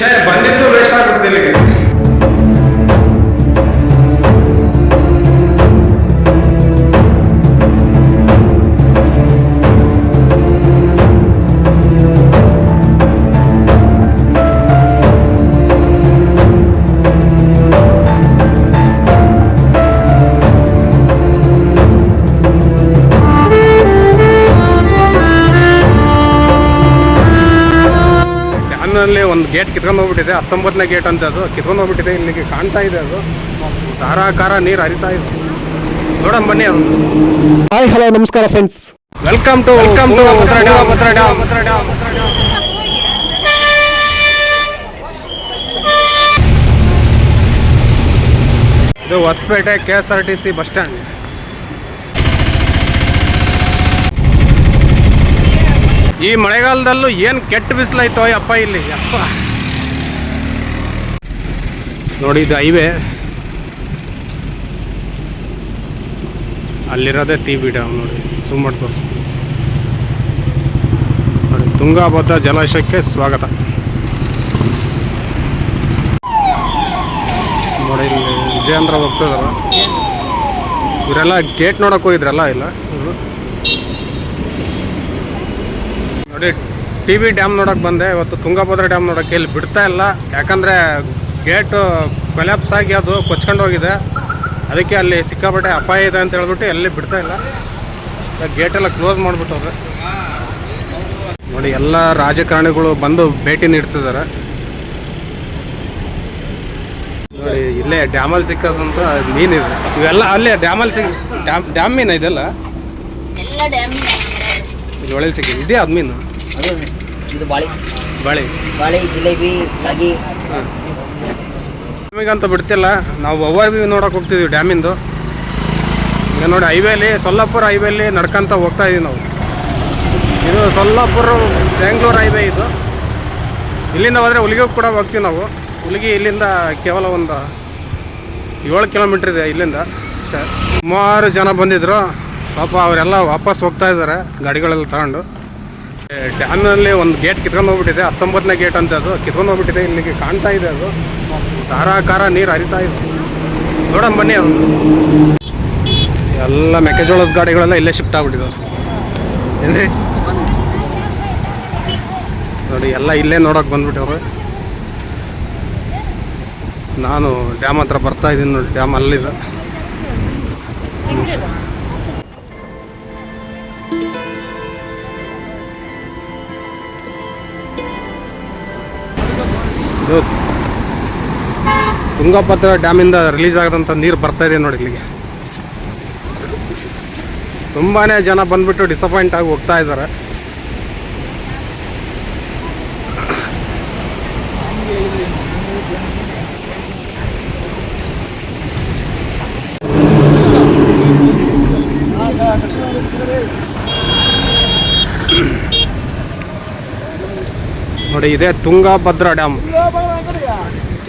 ಛೇ ಬಂದಿದ್ದು ವೇಸ್ಟ್ ಆಗ್ಬಿಡ್ತು ಇಲ್ಲಿಗೆ ಡ್ಯಾಮ್ನಲ್ಲಿ ಒಂದು ಗೇಟ್ ಕಿತ್ಕೊಂಡು ಹೋಗ್ಬಿಟ್ಟಿದೆ ಹತ್ತೊಂಬತ್ತನೇ ಗೇಟ್ ಅಂತ ಅದು ಕಿತ್ಕೊಂಡು ಹೋಗ್ಬಿಟ್ಟಿದೆ ಇಲ್ಲಿಗೆ ಕಾಣ್ತಾ ಇದೆ ಅದು ಧಾರಾಕಾರ ನೀರು ಹರಿತಾ ಇದೆ ನೋಡೋಣ ಬನ್ನಿ ಅದು ಹಾಯ್ ಹಲೋ ನಮಸ್ಕಾರ friends welcome to welcome to ಇದು Hosapete K S R T C bus stand ಈ ಮಳೆಗಾಲದಲ್ಲೂ ಏನು ಕೆಟ್ಟ ಬಿಸಿಲಾಯ್ತೋ ಅಪ್ಪ ಇಲ್ಲಿ. ಅಪ್ಪ. ನೋಡಿ ಇದು ಹೈವೇ. ಅಲ್ಲಿರೋದೇ ಟಿ ಬಿ ಡ್ಯಾಮ್ ನೋಡಿ. ತೋರ್ಸು. ನೋಡಿ, ತುಂಗಾಭದ್ರಾ ಜಲಾಶಯಕ್ಕೆ ಸ್ವಾಗತ. ನೋಡಿ, ಇಲ್ಲಿ ವಿಜಯೇಂದ್ರ ಹೋಗ್ತಿದಾರ ಇವರೆಲ್ಲ ಗೇಟ್ ನೋಡಕ್ ಹೋಗಿದ್ರಲ್ಲ ಇಲ್ಲ. ನೋಡಿ ಟಿ ಬಿ ಡ್ಯಾಮ್ ನೋಡೋಕೆ ಬಂದೆ. ಇವತ್ತು ತುಂಗಭದ್ರಾ ಡ್ಯಾಮ್ ನೋಡೋಕೆ ಇಲ್ಲಿ ಬಿಡ್ತಾ ಇಲ್ಲ. ಯಾಕಂದರೆ ಗೇಟು ಕೊಲ್ಯಾಪ್ಸ್ ಆಗಿ ಅದು ಕೊಚ್ಕೊಂಡು ಹೋಗಿದೆ. ಅದಕ್ಕೆ ಅಲ್ಲಿ ಸಿಕ್ಕಾಪಟ್ಟೆ ಅಪಾಯ ಇದೆ ಅಂತ ಹೇಳ್ಬಿಟ್ಟು ಎಲ್ಲಿ ಬಿಡ್ತಾ ಇಲ್ಲ. ಗೇಟೆಲ್ಲ ಎಲ್ಲ ಕ್ಲೋಸ್ ಮಾಡಿಬಿಟ್ಟವ್ರೆ. ನೋಡಿ ಎಲ್ಲ ರಾಜಕಾರಣಿಗಳು ಬಂದು ಭೇಟಿ ನೀಡ್ತಿದ್ದಾರೆ. ನೋಡಿ ಇಲ್ಲೇ ಡ್ಯಾಮಲ್ಲಿ ಸಿಕ್ಕದಂತ ಮೀನಿದೆ ಇವೆಲ್ಲ ಅಲ್ಲೇ ಡ್ಯಾಮಲ್ಲಿ ಸಿಕ್ ಡ್ಯಾಮ್ ಡ್ಯಾಮ್ ಮೀನು ಇದೆಲ್ಲ? ಇಲ್ಲಿ ಒಳ್ಳೆ ಸಿಕ್ಕಿದೆ. ಇದೇ ಅದು ಮೀನು? ಅದು ಇದು ಬಾಳೆ. ಬಾಳಿ. ಬಾಳೆ ಜಿಲೇಬಿ ರಾಗಿ. ಹಾಂ ಡ್ಯಾಮಿಗಂತ ಬಿಡ್ತಿಲ್ಲ ನಾವು ಓವರ್ ವ್ಯೂ ನೋಡಕ್ಕೆ ಹೋಗ್ತಿದ್ವಿ ಡ್ಯಾಮಿಂದು. ಈಗ ನೋಡಿ ಹೈವೇಲಿ ಸೊಲ್ಲಾಪುರ ಹೈವೇಲಿ ನಡ್ಕೊಂತ ಹೋಗ್ತಾ ಇದೀವಿ ನಾವು. ಇದು ಸೊಲ್ಲಾಪುರ ಬೆಂಗಳೂರು ಹೈವೇ ಇದು. ಇಲ್ಲಿಂದ ಹೋದರೆ ಹುಲಿಗೆ ಕೂಡ ಹೋಗ್ತೀವಿ ನಾವು. ಹುಲಿಗೆ ಇಲ್ಲಿಂದ ಕೇವಲ ಒಂದು ಏಳು ಕಿಲೋಮೀಟ್ರ್ ಇದೆ ಇಲ್ಲಿಂದ. ಸುಮಾರು ಜನ ಬಂದಿದ್ರು. ಪಾಪ ಅವರೆಲ್ಲ ವಾಪಸ್ ಹೋಗ್ತಾ ಇದ್ದಾರೆ ಗಾಡಿಗಳೆಲ್ಲ ತಗೊಂಡು. ಡ್ಯಾಮ್ನಲ್ಲಿ ಒಂದು ಗೇಟ್ ಕಿತ್ಕೊಂಡು ಹೋಗ್ಬಿಟ್ಟಿದೆ, ಹತ್ತೊಂಬತ್ತನೇ ಗೇಟ್ ಅಂತ ಅದು. ಕಿತ್ಕೊಂಡು ಹೋಗ್ಬಿಟ್ಟಿದೆ, ಇಲ್ಲಿಗೆ ಕಾಣ್ತಾ ಇದೆ ಅದು. ಧಾರಾಕಾರ ನೀರು ಹರಿತಾ ಇದೆ. ನೋಡೋಣ ಬನ್ನಿ ಅದು. ಎಲ್ಲ ಮೆಕ್ಕೆಜೋಳದ ಗಾಡಿಗಳೆಲ್ಲ ಇಲ್ಲೇ ಶಿಫ್ಟ್ ಆಗ್ಬಿಟ್ಟಿದ್ದಾವೆ ಏನ್ರಿ ನೋಡಿ, ಎಲ್ಲ ಇಲ್ಲೇ ನೋಡೋಕೆ ಬಂದ್ಬಿಟ್ಟವ್ರು. ನಾನು ಡ್ಯಾಮ್ ಹತ್ರ ಬರ್ತಾ ಇದ್ದೀನಿ ನೋಡಿ, ಡ್ಯಾಮ್ ಅಲ್ಲಿದೆ. ತುಂಗಭದ್ರಾ ಡ್ಯಾಮಿಂದ ರಿಲೀಸ್ ಆಗದಂಥ ನೀರು ಬರ್ತಾ ಇದೆ ನೋಡಿ ಇಲ್ಲಿಗೆ. ತುಂಬಾ ಜನ ಬಂದ್ಬಿಟ್ಟು ಡಿಸಪಾಯಿಂಟ್ ಆಗಿ ಹೋಗ್ತಾ ಇದ್ದಾರೆ. ನೋಡಿ, ಇದೆ ತುಂಗಭದ್ರಾ ಡ್ಯಾಮ್.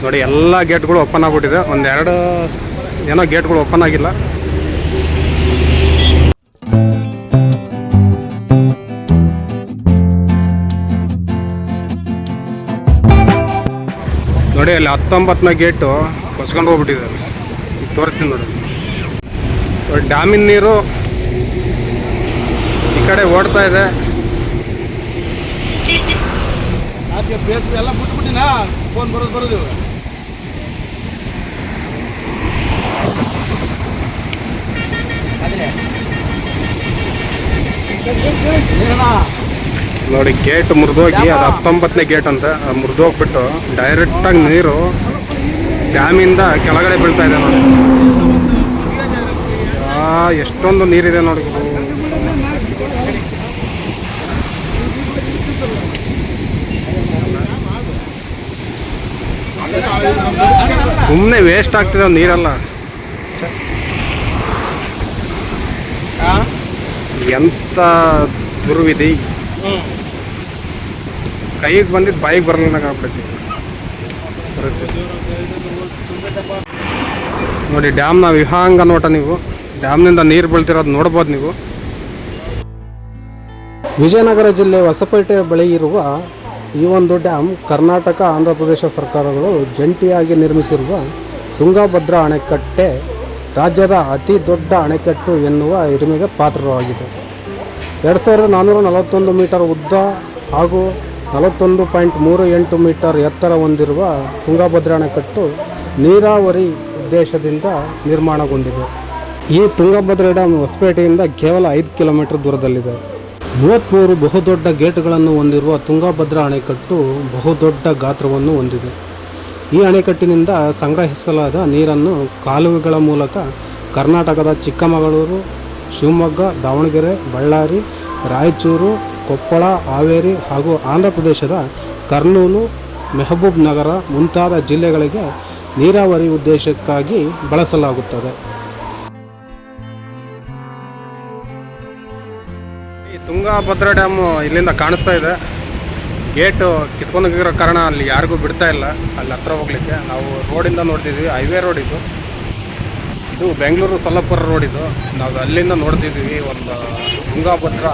ನೋಡಿ, ಎಲ್ಲ ಗೇಟ್ಗಳು ಓಪನ್ ಆಗ್ಬಿಟ್ಟಿದೆ. ಒಂದೆರಡು ಏನೋ ಗೇಟ್ಗಳು ಓಪನ್ ಆಗಿಲ್ಲ. ನೋಡಿ, ಅಲ್ಲಿ ಹತ್ತೊಂಬತ್ತನೇ ಗೇಟು ಕೊಚ್ಕೊಂಡು ಹೋಗ್ಬಿಟ್ಟಿದೆ. ತೋರಿಸ್ತೀನಿ ನೋಡಿ. ಡ್ಯಾಮಿನ ನೀರು ಈ ಕಡೆ ಓಡ್ತಾ ಇದೆ. ಎಲ್ಲ ಬಿಟ್ಬಿಟ್ಟಿನ ಫೋನ್ ಬರೋದು ಬರೋದು. ನೋಡಿ ಗೇಟ್ ಮುರಿದೋಗಿ ಅದು ಹತ್ತೊಂಬತ್ತನೇ ಗೇಟ್ ಅಂತ ಮುರಿದೋಗ್ಬಿಟ್ಟು ಡೈರೆಕ್ಟಾಗಿ ನೀರು ಡ್ಯಾಮಿಂದ ಕೆಳಗಡೆ ಬೀಳ್ತಾ ಇದೆ ನೋಡಿ. ಆ, ಎಷ್ಟೊಂದು ನೀರಿದೆ ನೋಡಿ. ಸುಮ್ಮನೆ ವೇಸ್ಟ್ ಆಗ್ತಿದೆ ನೀರೆಲ್ಲ. ಎಂತ ದುರ್ವಿಧಿ? ಕೈಗೆ ಬಂದಿದ್ದು ಬಾಯಿಗೆ ಬರಲಿಲ್ಲ ನೋಡಿ, ಡ್ಯಾಮ್ನ ವಿಹಾಂಗ ನೋಟ ನೀವು. ಡ್ಯಾಮ್ನಿಂದ ನೀರು ಬೀಳ್ತಿರೋದು ನೋಡ್ಬೋದು ನೀವು. ವಿಜಯನಗರ ಜಿಲ್ಲೆ ಹೊಸಪೇಟೆ ಬಳಿ ಇರುವ ಈ ಒಂದು ಡ್ಯಾಮ್ ಕರ್ನಾಟಕ, ಆಂಧ್ರ ಪ್ರದೇಶ ಸರ್ಕಾರಗಳು ಜಂಟಿಯಾಗಿ ನಿರ್ಮಿಸಿರುವ ತುಂಗಭದ್ರಾ ಅಣೆಕಟ್ಟೆ ರಾಜ್ಯದ ಅತಿ ದೊಡ್ಡ ಅಣೆಕಟ್ಟು ಎನ್ನುವ ಹಿರಿಮೆಗೆ ಪಾತ್ರವಾಗಿದೆ. ಎರಡು ಸಾವಿರದ ನಾನ್ನೂರ ನಲವತ್ತೊಂದು ಮೀಟರ್ ಉದ್ದ ಹಾಗೂ ನಲವತ್ತೊಂದು ಪಾಯಿಂಟ್ ಮೂರು ಎಂಟು ಮೀಟರ್ ಎತ್ತರ ಹೊಂದಿರುವ ತುಂಗಭದ್ರಾ ಅಣೆಕಟ್ಟು ನೀರಾವರಿ ಉದ್ದೇಶದಿಂದ ನಿರ್ಮಾಣಗೊಂಡಿದೆ. ಈ ತುಂಗಭದ್ರಾ ಡ್ಯಾಮ್ ಹೊಸಪೇಟೆಯಿಂದ ಕೇವಲ ಐದು ಕಿಲೋಮೀಟರ್ ದೂರದಲ್ಲಿದೆ. ಮೂವತ್ತ್ಮೂರು ಬಹುದೊಡ್ಡ ಗೇಟ್ಗಳನ್ನು ಹೊಂದಿರುವ ತುಂಗಭದ್ರಾ ಅಣೆಕಟ್ಟು ಬಹುದೊಡ್ಡ ಗಾತ್ರವನ್ನು ಹೊಂದಿದೆ. ಈ ಅಣೆಕಟ್ಟಿನಿಂದ ಸಂಗ್ರಹಿಸಲಾದ ನೀರನ್ನು ಕಾಲುವೆಗಳ ಮೂಲಕ ಕರ್ನಾಟಕದ ಚಿಕ್ಕಮಗಳೂರು, ಶಿವಮೊಗ್ಗ, ದಾವಣಗೆರೆ, ಬಳ್ಳಾರಿ, ರಾಯಚೂರು, ಕೊಪ್ಪಳ, ಹಾವೇರಿ ಹಾಗೂ ಆಂಧ್ರ ಪ್ರದೇಶದ ಕರ್ನೂಲು, ಮೆಹಬೂಬ್ ನಗರ ಮುಂತಾದ ಜಿಲ್ಲೆಗಳಿಗೆ ನೀರಾವರಿ ಉದ್ದೇಶಕ್ಕಾಗಿ ಬಳಸಲಾಗುತ್ತದೆ. ಈ ತುಂಗಾಭದ್ರಾ ಡ್ಯಾಮು ಇಲ್ಲಿಂದ ಕಾಣಿಸ್ತಾ ಇದೆ. ಗೇಟು ಕಿತ್ಕೊಂಡೋಗಿರೋ ಕಾರಣ ಅಲ್ಲಿ ಯಾರಿಗೂ ಬಿಡ್ತಾ ಇಲ್ಲ. ಅಲ್ಲಿ ಹತ್ರ ಹೋಗ್ಲಿಕ್ಕೆ. ನಾವು ರೋಡಿಂದ ನೋಡ್ತಿದ್ವಿ. ಹೈವೇ ರೋಡ್ ಇದು. ಇದು ಬೆಂಗಳೂರು ಸೊಲ್ಲಪುರ ರೋಡ್ ಇದು. ನಾವು ಅಲ್ಲಿಂದ ನೋಡ್ತಿದ್ವಿ. ಒಂದು ತುಂಗಾಭದ್ರ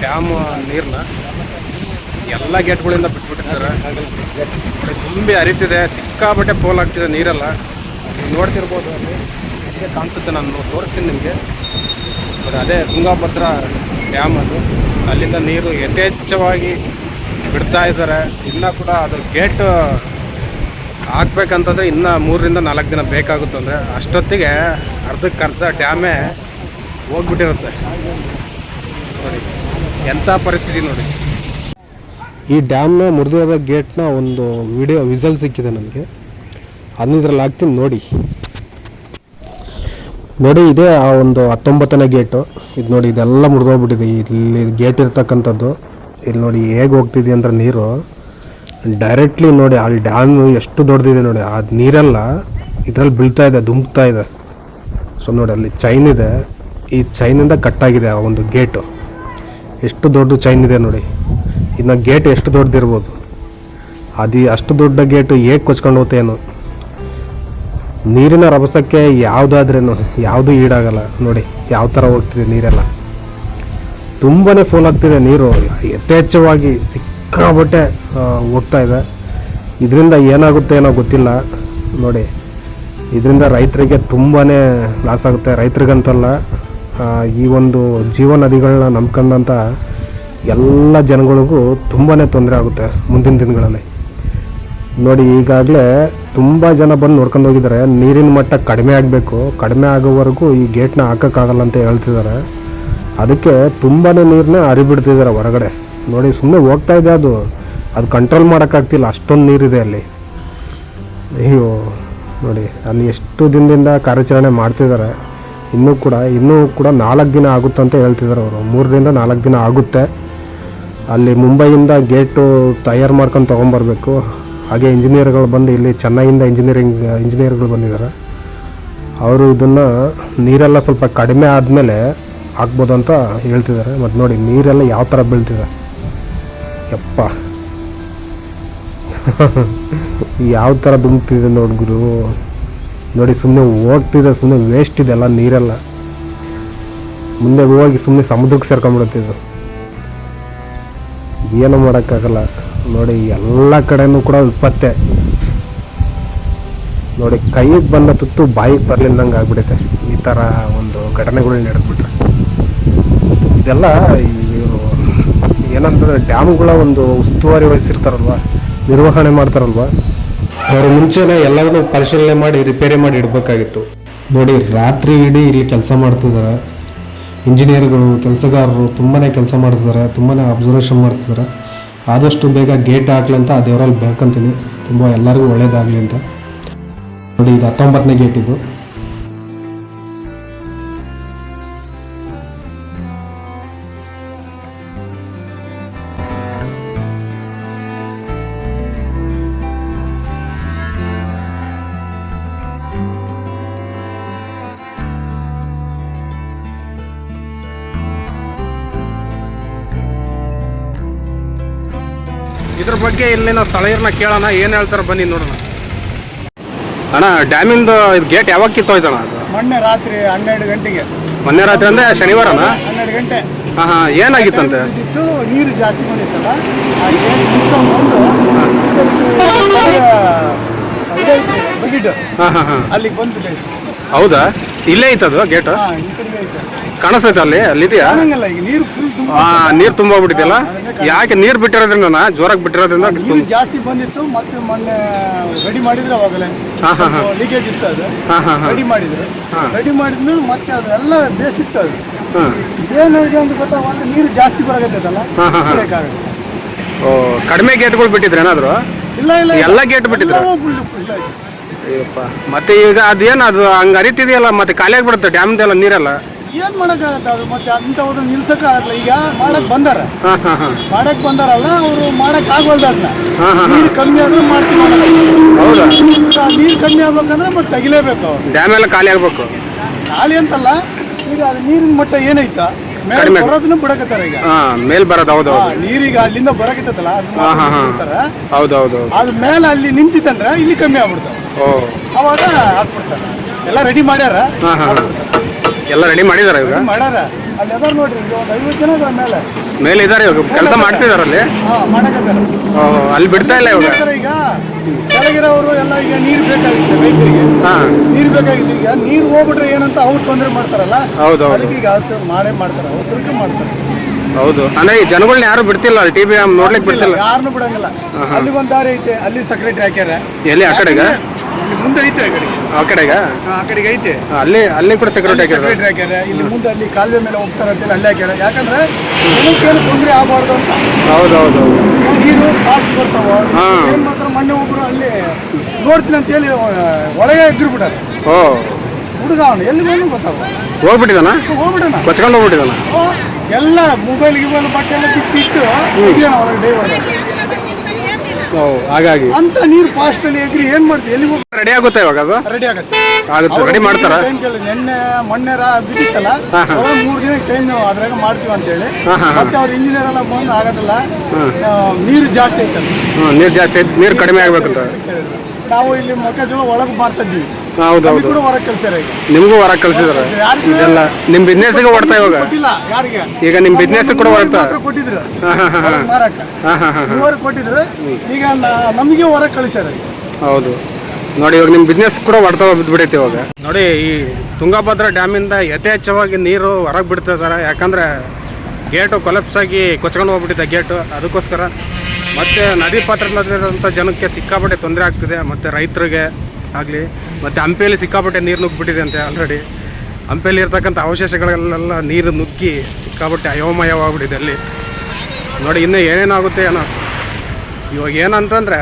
ಡ್ಯಾಮ್ ನೀರನ್ನ ಎಲ್ಲ ಗೇಟ್ಗಳಿಂದ ಬಿಟ್ಬಿಟ್ಟಿದ್ದಾರೆ. ತುಂಬಿ ಹರಿತಿದೆ. ಸಿಕ್ಕಾಬಟ್ಟೆ ಪೋಲ್ ಆಗ್ತಿದೆ ನೀರೆಲ್ಲ. ನೋಡ್ತಿರ್ಬೋದು ಅಲ್ಲಿ. ಕಾಣಿಸುತ್ತೆ ನಾನು. ತೋರಿಸ್ತೀನಿ ನಿಮಗೆ. ಬಟ್ ಅದೇ ತುಂಗಾಭದ್ರ ಡ್ಯಾಮ್ ಅದು. ಅಲ್ಲಿಂದ ನೀರು ಯಥೇಚ್ಛವಾಗಿ ಬಿಡ್ತಾ ಇದ್ದಾರೆ. ಇನ್ನೂ ಕೂಡ ಅದು ಗೇಟ್ ಹಾಕ್ಬೇಕಂತಂದ್ರೆ ಇನ್ನೂ ಮೂರರಿಂದ ನಾಲ್ಕು ದಿನ ಬೇಕಾಗುತ್ತೆ ಅಂದರೆ ಅಷ್ಟೊತ್ತಿಗೆ ಅರ್ಧಕ್ಕೆ ಅರ್ಧ ಡ್ಯಾಮೇ ಹೋಗ್ಬಿಟ್ಟಿರುತ್ತೆ. ನೋಡಿ ಎಂಥ ಪರಿಸ್ಥಿತಿ ನೋಡಿ. ಈ ಡ್ಯಾಮ್ನ ಮುರಿದೋದ ಗೇಟ್ನ ಒಂದು ವಿಡಿಯೋ ವಿಸಲ್ ಸಿಕ್ಕಿದೆ ನನಗೆ ಅದನ್ನ ಹಾಕ್ತೀನಿ, ನೋಡಿ. ನೋಡಿ, ಇದೇ ಆ ಒಂದು ಹತ್ತೊಂಬತ್ತನೇ ಗೇಟು. ಇದು ನೋಡಿ, ಇದೆಲ್ಲ ಮುರಿದೋಗ್ಬಿಟ್ಟಿದೆ. ಇಲ್ಲಿ ಗೇಟ್ ಇರ್ತಕ್ಕಂಥದ್ದು. ಇಲ್ಲಿ ನೋಡಿ ಹೇಗೆ ಹೋಗ್ತಿದೆ ಅಂದ್ರೆ ನೀರು ಡೈರೆಕ್ಟ್ಲಿ ನೋಡಿ ಅಲ್ಲಿ ಡ್ಯಾಮ್ ಎಷ್ಟು ದೊಡ್ಡದಿದೆ ನೋಡಿ. ಆ ನೀರೆಲ್ಲ ಇದರಲ್ಲಿ ಬೀಳ್ತಾ ಇದೆ ಧುಮುಕ್ತಾ ಇದೆ. ಸೊ ನೋಡಿ ಅಲ್ಲಿ ಚೈನ್ ಇದೆ. ಈ ಚೈನಿಂದ ಕಟ್ಟಾಗಿದೆ ಆ ಒಂದು ಗೇಟು ಎಷ್ಟು ದೊಡ್ಡ ಚೈನ್ ಇದೆ ನೋಡಿ. ಇನ್ನು ಗೇಟ್ ಎಷ್ಟು ದೊಡ್ಡದಿರ್ಬೋದು. ಅದು ಅಷ್ಟು ದೊಡ್ಡ ಗೇಟು ಹೇಗೆ ಕೊಚ್ಕೊಂಡು ಹೋಗುತ್ತೆ ಏನೋ? ನೀರಿನ ರಭಸಕ್ಕೆ ಯಾವುದಾದ್ರೇನು, ಯಾವುದೂ ಈಡಾಗಲ್ಲ ನೋಡಿ. ಯಾವ ಥರ ಹೋಗ್ತಿದೆ ನೀರೆಲ್ಲ? ತುಂಬಾ ಫೋಲ್ ಆಗ್ತಿದೆ ನೀರು. ಯಥೇಚ್ಛವಾಗಿ ಸಿಕ್ಕಾಬಟ್ಟೆ ಹೋಗ್ತಾ ಇದೆ. ಇದರಿಂದ ಏನಾಗುತ್ತೆ ಏನೋ ಗೊತ್ತಿಲ್ಲ. ನೋಡಿ, ಇದರಿಂದ ರೈತರಿಗೆ ತುಂಬಾ ಲಾಸ್ ಆಗುತ್ತೆ. ರೈತರಿಗಂತಲ್ಲ ಈ ಒಂದು ಜೀವ ನದಿಗಳನ್ನ ನಂಬ್ಕೊಂಡಂಥ ಎಲ್ಲ ಜನಗಳಿಗೂ ತುಂಬಾ ತೊಂದರೆ ಆಗುತ್ತೆ ಮುಂದಿನ ದಿನಗಳಲ್ಲಿ. ನೋಡಿ, ಈಗಾಗಲೇ ತುಂಬ ಜನ ಬಂದು ನೋಡ್ಕೊಂಡು ಹೋಗಿದ್ದಾರೆ. ನೀರಿನ ಮಟ್ಟ ಕಡಿಮೆ ಆಗಬೇಕು. ಕಡಿಮೆ ಆಗೋವರೆಗೂ ಈ ಗೇಟ್ನ ಹಾಕೋಕ್ಕಾಗಲ್ಲ ಅಂತ ಹೇಳ್ತಿದ್ದಾರೆ. ಅದಕ್ಕೆ ತುಂಬಾ ನೀರನ್ನ ಹರಿಬಿಡ್ತಿದ್ದಾರೆ ಹೊರಗಡೆ. ನೋಡಿ ಸುಮ್ಮನೆ ಹೋಗ್ತಾ ಇದೆ ಅದು. ಅದು ಕಂಟ್ರೋಲ್ ಮಾಡೋಕ್ಕಾಗ್ತಿಲ್ಲ, ಅಷ್ಟೊಂದು ನೀರಿದೆ ಅಲ್ಲಿ. ಅಯ್ಯೋ, ನೋಡಿ, ಅಲ್ಲಿ ಎಷ್ಟು ದಿನದಿಂದ ಕಾರ್ಯಾಚರಣೆ ಮಾಡ್ತಿದ್ದಾರೆ ಇನ್ನೂ ಕೂಡ ಇನ್ನೂ ಕೂಡ ನಾಲ್ಕು ದಿನ ಆಗುತ್ತೆ ಅಂತ ಹೇಳ್ತಿದ್ದಾರೆ ಅವರು. ಮೂರರಿಂದ ನಾಲ್ಕು ದಿನ ಆಗುತ್ತೆ. ಅಲ್ಲಿ ಮುಂಬೈಯಿಂದ ಗೇಟು ತಯಾರು ಮಾಡ್ಕೊಂಡು ತೊಗೊಂಬರ್ಬೇಕು. ಹಾಗೆ ಇಂಜಿನಿಯರ್ಗಳು ಬಂದು ಇಲ್ಲಿ ಚೆನ್ನೈಯಿಂದ ಇಂಜಿನಿಯರಿಂಗ್, ಇಂಜಿನಿಯರ್ಗಳು ಬಂದಿದ್ದಾರೆ ಅವರು ಇದನ್ನು ನೀರೆಲ್ಲ ಸ್ವಲ್ಪ ಕಡಿಮೆ ಆದಮೇಲೆ ಹಾಕ್ಬೋದು ಅಂತ ಹೇಳ್ತಿದ್ದಾರೆ. ಮತ್ತು ನೋಡಿ, ನೀರೆಲ್ಲ ಯಾವ ಥರ ಬೀಳ್ತಿದೆ. ಯಪ್ಪ. ಯಾವ ಥರ ದುಮ್ತಿದೆ ನೋಡಿ ಗುರು. ನೋಡಿ ಸುಮ್ಮನೆ ಹೋಗ್ತಿದೆ ಸುಮ್ಮನೆ ವೇಸ್ಟ್ ಇದೆ ಎಲ್ಲ ನೀರೆಲ್ಲ. ಮುಂದೆ ಹೋಗಿ ಸುಮ್ಮನೆ ಸಮುದ್ರಕ್ಕೆ ಸೇರ್ಕೊಂಡ್ಬಿಡುತ್ತಿದ್ದು ಏನು ಮಾಡೋಕ್ಕಾಗಲ್ಲ. ನೋಡಿ, ಎಲ್ಲ ಕಡೆನೂ ಕೂಡ ವಿಪತ್ತೆ. ನೋಡಿ, ಕೈಗೆ ಬಂದ ತುತ್ತು ಬಾಯಿಗೆ ಬರ್ಲಿಲ್ದಂಗೆ ಆಗ್ಬಿಡುತ್ತೆ. ಈ ಥರ ಒಂದು ಘಟನೆಗಳು ನಡೆದ್ಬಿಟ್ರೆ. ಇದೆಲ್ಲ ಏನಂತಂದ್ರೆ ಡ್ಯಾಮ್ಗಳ ಒಂದು ಉಸ್ತುವಾರಿ ವಹಿಸಿರ್ತಾರಲ್ವ, ನಿರ್ವಹಣೆ ಮಾಡ್ತಾರಲ್ವ? ಅವರು ಮುಂಚೆನೇ ಎಲ್ಲದನ್ನೂ ಪರಿಶೀಲನೆ ಮಾಡಿ ರಿಪೇರಿ ಮಾಡಿ ಇಡಬೇಕಾಗಿತ್ತು. ನೋಡಿ, ರಾತ್ರಿ ಇಡೀ ಇಲ್ಲಿ ಕೆಲಸ ಮಾಡ್ತಿದ್ದಾರೆ ಇಂಜಿನಿಯರ್ಗಳು, ಕೆಲಸಗಾರರು ತುಂಬಾ ಕೆಲಸ ಮಾಡ್ತಿದ್ದಾರೆ ತುಂಬಾ ಅಬ್ಸರ್ವೇಷನ್ ಮಾಡ್ತಿದ್ದಾರೆ ಆದಷ್ಟು ಬೇಗ ಗೇಟ್ ಹಾಕ್ಲಿ ಅಂತ ಆ ದೇವರಲ್ಲಿ ಬೇಡ್ಕೊಂತೀನಿ. ತುಂಬ ಎಲ್ಲರಿಗೂ ಒಳ್ಳೇದಾಗಲಿ ಅಂತ. ನೋಡಿ, ಇದು ಹತ್ತೊಂಬತ್ತನೇ ಗೇಟ್ ಇದು. ಇದ್ರ ಬಗ್ಗೆ ಇಲ್ಲಿನ ಸ್ಥಳೀಯರನ್ನ ಕೇಳೋಣ ಏನು ಹೇಳ್ತಾರ ಬನ್ನಿ ನೋಡೋಣ. ಅಣ್ಣ ಡ್ಯಾಮಿಂದು ಇದು ಗೇಟ್ ಯಾವಾಗ ಕಿತ್ತೋಯ್ತಣ್ಣ ಅದು? ಮೊನ್ನೆ ರಾತ್ರಿ ಹನ್ನೆರಡು ಗಂಟೆಗೆ. ಮೊನ್ನೆ ರಾತ್ರಿ ಅಂದ್ರೆ ಶನಿವಾರನ? ಹನ್ನೆರಡು ಗಂಟೆ. ಹಾಂ ಹಾಂ ಏನಾಗಿತ್ತಂತೆ? ಇದ್ದಿತ್ತು ನೀರು ಜಾಸ್ತಿ ಬಂದಿತ್ತಲ್ಲ ಆ ಏನ್ ಸಿಸ್ಟಮ್ ಬಂದು ಬಗಿಡ್ ಹಾಂ ಹಾಂ ಹಾಂ. ಅಲ್ಲಿಗೆ ಬಂದ್ಬಿಟ್ಟೆ ಹೌದಾ? ಇಲ್ಲೇ ಐತದು ಗೇಟ್? ಹಾ ಈ ಕಡೆಗೆ ಐತೆ. ಕಾಣಿಸ್ತೈತೆ ಅಲ್ಲಿ ಅಲ್ಲಿದ್ಯಾ ಹಾ ಈಗ ನೀರು ಫುಲ್ ತುಂಬ ಹಾ ನೀರು ತುಂಬೋಗ್ಬಿಟ್ಟಿದೆಯಲ್ಲ ಯಾಕೆ ನೀರು ಬಿಟ್ಟಿರೋದ್ರಿಂದ ಜೋರಾಗಿ ಬಿಟ್ಟಿರೋದ್ರಿಂದ ನೀರು ಜಾಸ್ತಿ ಬಂದಿತ್ತು ಮತ್ತೆ ಮೊನ್ನೆ ರೆಡಿ ಮಾಡಿದ್ರೆ ಅವಾಗಲೇ. ಹಾ, ಹಾ, ಹಾ. ಲೀಕೇಜ್ ಇತ್ತು ಅದು. ಹಾಂ ಹಾಂ ಹಾಂ. ರೆಡಿ ಮಾಡಿದ್ರು. ಹಾ. ರೆಡಿ ಮಾಡಿದ್ಮೇಲೆ ಮತ್ತೆ ಅದೆಲ್ಲ ಬೇಸಿತ್ತು ಅದು. ಹಾಂ. ಏನಾಗಿದೆ ಅಂತ ಗೊತ್ತಾಗ ನೀರು ಜಾಸ್ತಿ ಬರಾಕತ್ತೈತಲ್ಲ ಹಾ, ಹಾ, ಹಾ. ಬೇಕಾಗುತ್ತೆ ಓ ಕಡಿಮೆ ಗೇಟ್ಗಳು ಬಿಟ್ಟಿದ್ರೆ ಏನಾದ್ರು ಇಲ್ಲ ಇಲ್ಲ. ಎಲ್ಲ ಗೇಟ್ ಬಿಟ್ಟಿದ್ರು? ಎಲ್ಲವೂ full full ಆಯ್ತು. ಅಯ್ಯಪ್ಪ. ಮತ್ತೆ ಈಗ ಅದೇನು ಅದು ಹಂಗೆ ಅರಿತಿದೆಯಲ್ಲ ಮತ್ತೆ ಖಾಲಿ ಆಗ್ಬಿಡುತ್ತೆ ಡ್ಯಾಮ್ದೆಲ್ಲ ನೀರೆಲ್ಲ? ಏನ್ ಮಾಡಕ್ಕಾಗತ್ತೆ ಅದು? ಮತ್ತೆ ನಿಲ್ಸಕ್ ನಿಲ್ಸಕ್ಕಾಗಲ್ಲ ಈಗ ಮಾಡಕ್ ಬಂದಾರ. ಹಾಂ ಹಾಂ ಹಾಂ. ಮಾಡಕ್ ಬಂದಾರಲ್ಲ ಅವರು ಮಾಡಕ್ ಆಗವಲ್ದ ನೀರ್ ಹಾಂ ಹಾಂ ನೀರು ಕಮ್ಮಿ ಆದ್ರೆ ಮಾಡ್ತೀವಿ. ಹೌದಾ? ನೀರು ಕಮ್ಮಿ ಆಗ್ಬೇಕಂದ್ರೆ ಮತ್ತೆ ತೆಗಿಲೇಬೇಕು ಅವ್ರು. ಡ್ಯಾಮ್ ಎಲ್ಲ ಖಾಲಿ ಆಗ್ಬೇಕು. ಖಾಲಿ ಅಂತಲ್ಲ ಈಗ ಅದು ನೀರಿನ ಮಟ್ಟ ಏನೈತ ಕಡಿಮೆ. ಬರೋದನ್ನ ಬಿಡಕತ್ತಾರ ಈಗ. ಹಾ ಮೇಲ್ ಬರೋದು ಹೌದು ಹೌದು. ನೀರೀಗ ಅಲ್ಲಿಂದ ಬರಕತ್ತಲ್ಲ ಹಾ, ಹಾ, ಹಾ. ಹೌದು ಹೌದು ಅದ್ ಮೇಲೆ ಅಲ್ಲಿ ನಿಂತಿತ್ತಂದ್ರ ಇಲ್ಲಿ ಕಮ್ಮಿ ಆಗ್ಬಿಡ್ತಾವ. ಓ. ಅವಾಗ ಹಾಕ್ಬಿಡ್ತಾರ ಎಲ್ಲ ರೆಡಿ ಮಾಡ್ಯಾರ? ಹಾ ಹಾಂ ಎಲ್ಲ ರೆಡಿ ಮಾಡಿದಾರ ರೆಡಿ ಮಾಡ್ಯಾರ. ಅಲ್ಲಿ ಅದಾರ ನೋಡ್ರಿ ಒಂದು ಐವತ್ತು ಜನ ಅದಾರ ಮೇಲೆ. ಮೇಲೆ ಇದ್ದಾರೆ ಇವಾಗ ಕೆಲಸ ಮಾಡ್ತಿದಾರ ಅಲ್ಲಿ? ಹಾ ಮಾಡಕತ್ತಾರ. ಓ ಅಲ್ಲಿ ಬಿಡ್ತಾ ಇಲ್ಲ ಇವಾಗ? ಮಾಡ್ತಾರ ಈಗ ಕೆಳಗಿರೋರು ಎಲ್ಲ ಈಗ ನೀರು ಬೇಕಾಗಿತ್ತು ರೈತರಿಗೆ. ಹಾಂ. ನೀರು ಬೇಕಾಗಿತ್ತು. ಈಗ ನೀರು ಹೋಗ್ಬಿಟ್ರೆ ಏನಂತ ಅವ್ರು ತೊಂದರೆ ಮಾಡ್ತಾರಲ್ಲ ಹೌದು ಹೌದು. ಅದಕ್ಕೆ ಈಗ ಅವಸರ ಮಾಡೇ ಮಾಡ್ತಾರೆ ಅವಸರಕ್ಕೆ ಮಾಡ್ತಾರೆ. ಹೌದು. ಅಂದ್ರೆ ಈ ಜನಗಳನ್ನ ಯಾರು ಬಿಡ್ತಿಲ್ಲ ಟಿ ವಿ ನೋಡ್ಲಿಕ್ಕೆ ಬಿಡ್ತಿಲ್ಲ. ಯಾರನ್ನೂ ಬಿಡಂಗಿಲ್ಲ. ಅಲ್ಲಿ ಒಂದು ದಾರಿ ಐತೆ ಅಲ್ಲಿ ಸೆಕ್ರೆಟರಿ ಹಾಕ್ಯಾರ. ಎಲ್ಲಿ? ಆ ಕಡೆಗ? ಇಲ್ಲಿ ಮುಂದೆ ಐತೆ ಆ ಕಡೆಗೆ. ಆ ಕಡೆಗ? ಆ ಕಡೆಗೆ ಐತೆ. ಅಲ್ಲಿ ಅಲ್ಲಿ ಕೂಡ ಸೆಕ್ಯೂರಿಟಿ ಸೆಕ್ರೆಟರಿ ಹಾಕ್ಯಾರ. ಇಲ್ಲಿ ಮುಂದೆ ಅಲ್ಲಿ ಕಾಲುವೆ ಮೇಲೆ ಹೋಗ್ತಾರೆ ಅಂತೇಳಿ ಅಲ್ಲೇ ಹಾಕ್ಯಾರ. ಯಾಕಂದ್ರೆ ಜನಕ್ಕೇನು ತೊಂದರೆ ಆಗಬಾರ್ದು ಅಂತ. ಹೌದು ಹೌದು ನೀರು ಕಾಸು ಬರ್ತಾವ. ಹಾ. ಏನ್ ಮಾಡ್ತಾರ ಮೊನ್ನೆ ಒಬ್ರು ಅಲ್ಲಿ ನೋಡ್ತೀನಿ ಅಂತ ಹೇಳಿ ಒಳಗೆ ಇದ್ರು ಬಿಡ ಓ. ಹುಡುಗ ಅವನು ಎಲ್ಲಿ ಬಂದು ಗೊತ್ತಾವ ಹೋಗ್ಬಿಟ್ಟಿದಾನ? ಹೋಗ್ಬಿಡಣ. ಕೊಚ್ಕೊಂಡು ಹೋಗ್ಬಿಟ್ಟಿದಾನ? ಎಲ್ಲ ಮೊಬೈಲ್ ಗಿಬೈಲ್ ಬಟ್ಟೆ ಎಲ್ಲ ಬಿಚ್ಚಿ ಇಟ್ಟು ಹೋಗ್ಯಾನ ಹೊರಗೆ ಡೈವರ್ ಓ ಹಾಗಾಗಿ. ಅಂತ ನೀರು ಫಾಸ್ಟ್ ಅಲ್ಲಿ ಎಗ್ರಿ ಏನ್ ಮಾಡ್ತೀವಿ? ಎಲ್ಲಿ ಹೋಗಿ ರೆಡಿ ಆಗುತ್ತೆ ಇವಾಗ ಅದು? ರೆಡಿ ಆಗುತ್ತೆ. ಆಗುತ್ತೆ ರೆಡಿ ಮಾಡ್ತಾರ? ನಿನ್ನೆ ಮೊನ್ನೆ ಬಿದ್ದಿತ್ತಲ್ಲ. ಮೂರು ದಿನ ಟೈಮ್ ನಾವು ಅದ್ರಾಗ ಮಾಡ್ತೀವಿ ಅಂತೇಳಿ ಹಾ, ಹಾ, ಹಾ. ಮತ್ತೆ ಅವ್ರ ಇಂಜಿನಿಯರ್ ಎಲ್ಲ ಬಂದು ಆಗೋದಿಲ್ಲ ನೀರು ಜಾಸ್ತಿ ಐತಲ್ಲ. ನೀರು ಜಾಸ್ತಿ ಐತಿ ನೀರು ಕಡಿಮೆ ಆಗ್ಬೇಕಂತ. ನಾವು ಇಲ್ಲಿ ಮೊಕ್ಕಜೋಳ ಒಳಗೆ ಮಾಡ್ತಾ ಇದ್ದೀವಿ. ಹೌದು ಹೌದು ಕೂಡ ಹೊರಗೆ ಕೆಲಸ ಈಗ. ನಿಮಗೂ ಹೊರಗೆ ಕಳ್ಸಿದಾರೆ? ಯಾರಿಗೆ? ಇದೆಲ್ಲ ನಿಮ್ಮ ಬಿಸ್ನೆಸ್ಗೆ ಹೊಡ್ತಾ ಇವಾಗ? ಕೊಟ್ಟಿಲ್ಲ ಯಾರಿಗೆ? ಈಗ ನಿಮ್ಮ ಬಿಸ್ನೆಸ್ ಕೂಡ ಹೊರಡ್ತಾ ಮಾತ್ರ ಕೊಟ್ಟಿದ್ರು. ಹಾಂ ಹಾಂ ಹಾಂ. ಹೊರಗ್ ಮಾರಕ್ಕ. ಹಾಂ ಹಾಂ ಹಾಂ ಮೂವರು ಕೊಟ್ಟಿದ್ರು. ಈಗ ನ- ನಮಗೆ ಹೊರಗೆ ಕಳಿಸ್ಯಾರ ಈಗ. ಹೌದು. ನೋಡಿ ಇವಾಗ ನಿಮ್ಮ ಬಿಸ್ನೆಸ್ ಕೂಡ ಹೊಡ್ತಾ ಬಿದ್ಬಿಡೈತೆ ಇವಾಗ. ನೋಡಿ ಈ ತುಂಗಭದ್ರಾ ಡ್ಯಾಮಿಂದ ಯಥೇಚ್ಛವಾಗಿ ನೀರು ಹೊರಗೆ ಬಿಡ್ತಿದ್ದಾರೆ ಯಾಕಂದ್ರೆ ಗೇಟು ಕೊಲಪ್ಸ್ ಆಗಿ ಕೊಚ್ಕೊಂಡು ಹೋಗ್ಬಿಟ್ಟಿದೆ ಗೇಟು. ಅದಕ್ಕೋಸ್ಕರ ಮತ್ತು ನದಿ ಪಾತ್ರದಲ್ಲಿರೋಂಥ ಜನಕ್ಕೆ ಸಿಕ್ಕಾಪಟ್ಟೆ ತೊಂದರೆ ಆಗ್ತಿದೆ. ಮತ್ತು ರೈತರಿಗೆ ಆಗಲಿ. ಮತ್ತು ಹಂಪೆಯಲ್ಲಿ ಸಿಕ್ಕಾಪಟ್ಟೆ ನೀರು ನುಗ್ಗಿಬಿಟ್ಟಿದೆ ಅಂತೆ ಆಲ್ರೆಡಿ ಹಂಪೆಯಲ್ಲಿ ಇರ್ತಕ್ಕಂಥ ಅವಶೇಷಗಳಲ್ಲೆಲ್ಲ ನೀರು ನುಗ್ಗಿ ಸಿಕ್ಕಾಪಟ್ಟೆ ಅಯೋಮಯವಾಗ್ಬಿಟ್ಟಿದೆ ಅಲ್ಲಿ. ನೋಡಿ, ಇನ್ನೂ ಏನೇನಾಗುತ್ತೆ ಏನೋ ಇವಾಗ ಏನಂತಂದ್ರೆ,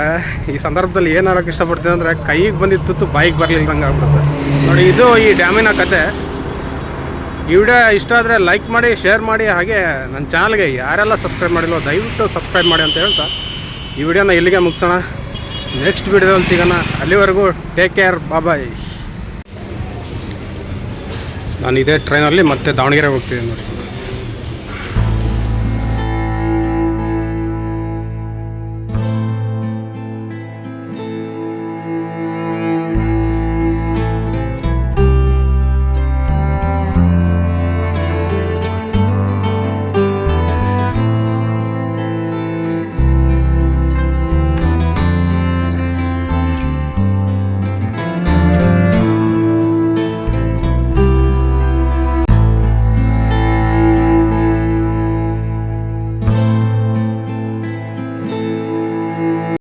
ಈ ಸಂದರ್ಭದಲ್ಲಿ ಏನು ಹೇಳೋಕ್ಕೆ ಇಷ್ಟಪಡ್ತೀನಿ ಅಂದರೆ, ಕೈಗೆ ಬಂದಿದ್ದು ತುತ್ತು ಬಾಯಿಗೆ ಬರಲಿಲ್ದಂಗೆ ಆಗ್ಬಿಡುತ್ತೆ. ನೋಡಿ, ಇದು ಈ ಡ್ಯಾಮಿನ ಕತೆ. ಈ ವಿಡಿಯೋ ಇಷ್ಟ ಆದರೆ ಲೈಕ್ ಮಾಡಿ ಶೇರ್ ಮಾಡಿ, ಹಾಗೆ ನನ್ನ ಚಾನಲ್ಗೆ ಯಾರೆಲ್ಲ ಸಬ್ಸ್ಕ್ರೈಬ್ ಮಾಡಿಲ್ಲೋ ದಯವಿಟ್ಟು ಸಬ್ಸ್ಕ್ರೈಬ್ ಮಾಡಿ ಅಂತ ಹೇಳ್ತಾ. ಈ ವಿಡಿಯೋನ ಇಲ್ಲಿಗೆ ಮುಗಿಸೋಣ. ನೆಕ್ಸ್ಟ್ ವಿಡಿಯೋದಲ್ಲಿ ಸಿಗೋಣ. ಅಲ್ಲಿವರೆಗೂ ಟೇಕ್ ಕೇರ್ ಬಾಬಾಯ್ ನಾನು ಇದೇ ಟ್ರೈನಲ್ಲಿ ಮತ್ತೆ ದಾವಣಗೆರೆ ಹೋಗ್ತೀನಿ ನೋಡಿ.